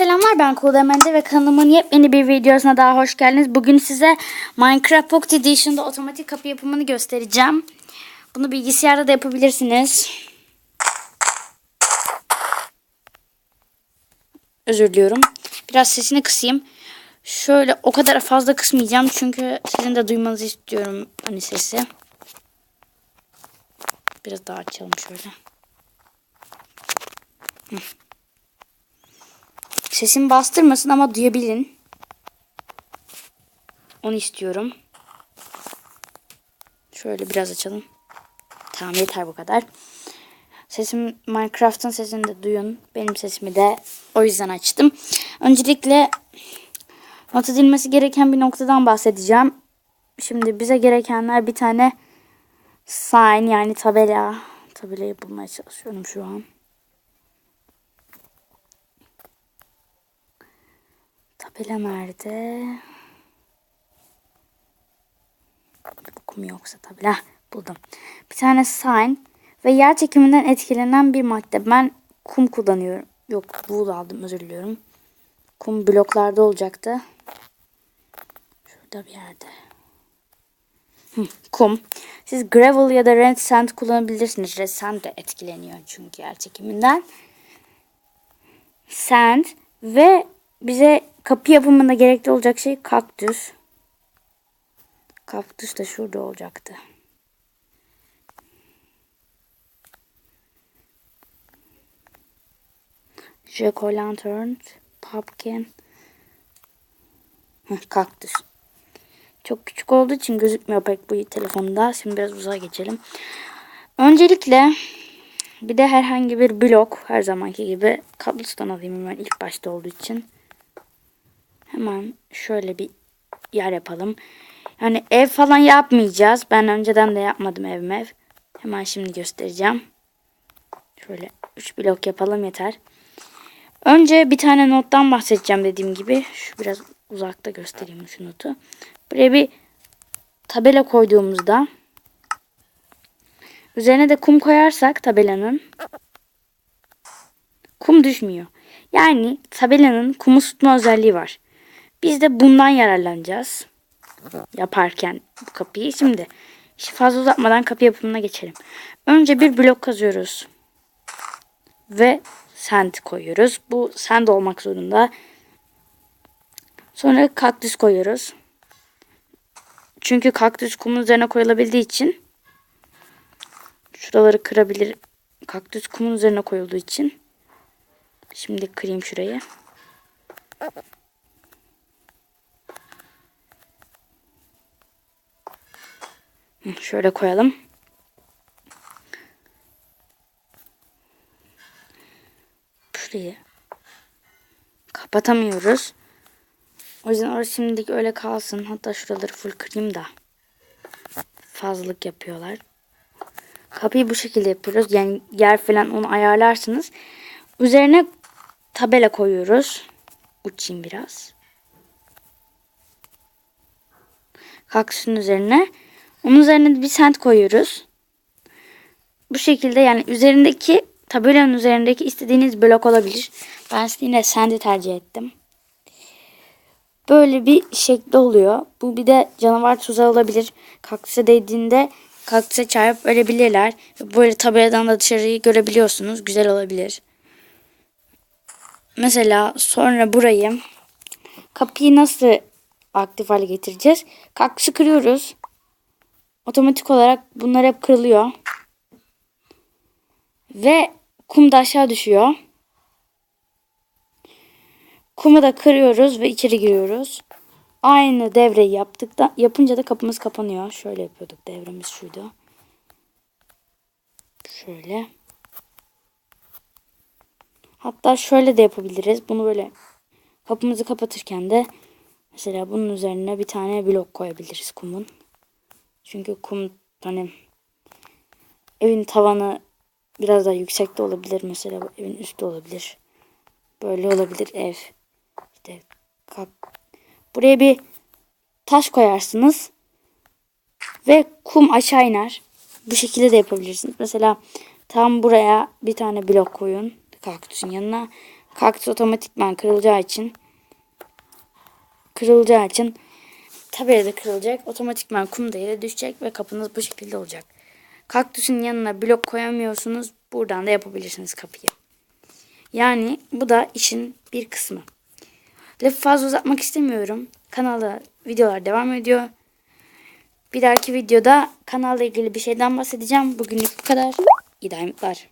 selamlar ben Kodemende ve kanalımın yepyeni bir videosuna daha hoş geldiniz. Bugün size Minecraft Pocket Edition'da otomatik kapı yapımını göstereceğim. Bunu bilgisayarda da yapabilirsiniz. Özür diliyorum. Biraz sesini kısayım. Şöyle o kadar fazla kısmayacağım çünkü sizin de duymanızı istiyorum hani sesi. Biraz daha açalım şöyle. Hı. Sesimi bastırmasın ama duyabilin. Onu istiyorum. Şöyle biraz açalım. Tamam yeter bu kadar. Sesim Minecraft'ın sesini de duyun. Benim sesimi de o yüzden açtım. Öncelikle not edilmesi gereken bir noktadan bahsedeceğim. Şimdi bize gerekenler bir tane sign yani tabela. Tabelayı bulmaya çalışıyorum şu an. Tabela nerede? Kum yoksa tabela. Buldum. Bir tane sign ve yer çekiminden etkilenen bir madde. Ben kum kullanıyorum. Yok wool aldım özür diliyorum. Kum bloklarda olacaktı. Şurada bir yerde. Hı, kum. Siz gravel ya da red sand kullanabilirsiniz. Red sand de etkileniyor çünkü yer çekiminden. Sand ve bize kapı yapımında gerekli olacak şey kaktüs. Kaktüs de şurada olacaktı. Jack lantern, pumpkin, kaktüs. Çok küçük olduğu için gözükmüyor pek bu telefonda. Şimdi biraz uzağa geçelim. Öncelikle bir de herhangi bir blok her zamanki gibi cobblestone alayım hemen ilk başta olduğu için. Hemen şöyle bir yer yapalım. Yani ev falan yapmayacağız. Ben önceden de yapmadım ev mev. Hemen şimdi göstereceğim. Şöyle 3 blok yapalım yeter. Önce bir tane nottan bahsedeceğim dediğim gibi. Şu biraz uzakta göstereyim şu notu. Buraya bir tabela koyduğumuzda üzerine de kum koyarsak tabelanın kum düşmüyor. Yani tabelanın kumu tutma özelliği var. Biz de bundan yararlanacağız. Yaparken bu kapıyı. Şimdi fazla uzatmadan kapı yapımına geçelim. Önce bir blok kazıyoruz. Ve sand koyuyoruz. Bu sand olmak zorunda. Sonra kaktüs koyuyoruz. Çünkü kaktüs kumun üzerine koyulabildiği için şuraları kırabilir. Kaktüs kumun üzerine koyulduğu için. Şimdi kırayım şurayı. Şöyle koyalım. Şurayı kapatamıyoruz. O yüzden orası şimdilik öyle kalsın. Hatta şuraları full kırayım da. Fazlalık yapıyorlar. Kapıyı bu şekilde yapıyoruz. Yani yer falan onu ayarlarsınız. Üzerine tabela koyuyoruz. Uçayım biraz. Kaktüsün üzerine. Onun üzerine bir sent koyuyoruz. Bu şekilde yani üzerindeki tabelanın üzerindeki istediğiniz blok olabilir. Ben yine sendi tercih ettim. Böyle bir şekli oluyor. Bu bir de canavar tuzağı olabilir. Kaktüse değdiğinde kaktüse çarpıp ölebilirler. Böyle tabeladan da dışarıyı görebiliyorsunuz. Güzel olabilir. Mesela sonra burayı kapıyı nasıl aktif hale getireceğiz? Kaktüsü kırıyoruz. Otomatik olarak bunlar hep kırılıyor. Ve kum da aşağı düşüyor. Kumu da kırıyoruz ve içeri giriyoruz. Aynı devreyi yaptık da yapınca da kapımız kapanıyor. Şöyle yapıyorduk devremiz şuydu. Şöyle. Hatta şöyle de yapabiliriz. Bunu böyle kapımızı kapatırken de mesela bunun üzerine bir tane blok koyabiliriz kumun. Çünkü kum hani evin tavanı biraz daha yüksekte olabilir. Mesela evin üstü olabilir. Böyle olabilir ev. İşte kalk. Buraya bir taş koyarsınız. Ve kum aşağı iner. Bu şekilde de yapabilirsiniz. Mesela tam buraya bir tane blok koyun. Kaktüsün yanına. Kaktüs otomatikman kırılacağı için kırılacağı için tabii de kırılacak. Otomatikman kum da yere düşecek ve kapınız bu şekilde olacak. Kaktüsün yanına blok koyamıyorsunuz. Buradan da yapabilirsiniz kapıyı. Yani bu da işin bir kısmı. Lafı fazla uzatmak istemiyorum. Kanalda videolar devam ediyor. Bir dahaki videoda kanalla ilgili bir şeyden bahsedeceğim. Bugünlük bu kadar. İyi daimlikler.